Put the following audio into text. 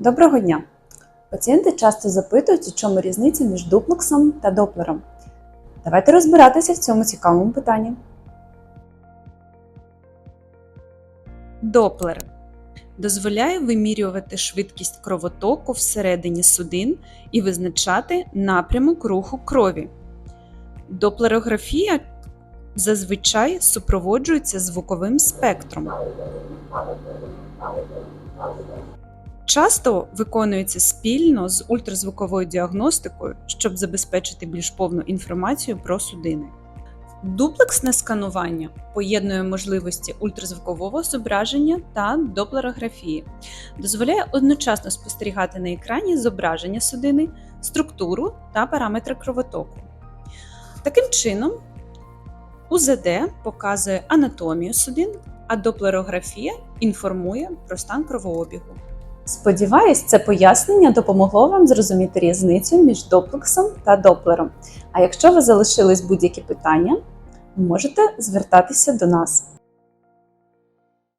Доброго дня! Пацієнти часто запитують, у чому різниця між дуплексом та доплером. Давайте розбиратися в цьому цікавому питанні. Доплер дозволяє вимірювати швидкість кровотоку всередині судин і визначати напрямок руху крові. Доплерографія зазвичай супроводжується звуковим спектром. Часто виконується спільно з ультразвуковою діагностикою, щоб забезпечити більш повну інформацію про судини. Дуплексне сканування поєднує можливості ультразвукового зображення та доплерографії, дозволяє одночасно спостерігати на екрані зображення судини, структуру та параметри кровотоку. Таким чином, УЗД показує анатомію судин, а доплерографія інформує про стан кровообігу. Сподіваюсь, це пояснення допомогло вам зрозуміти різницю між доплексом та доплером. А якщо ви залишились будь-які питання, можете звертатися до нас.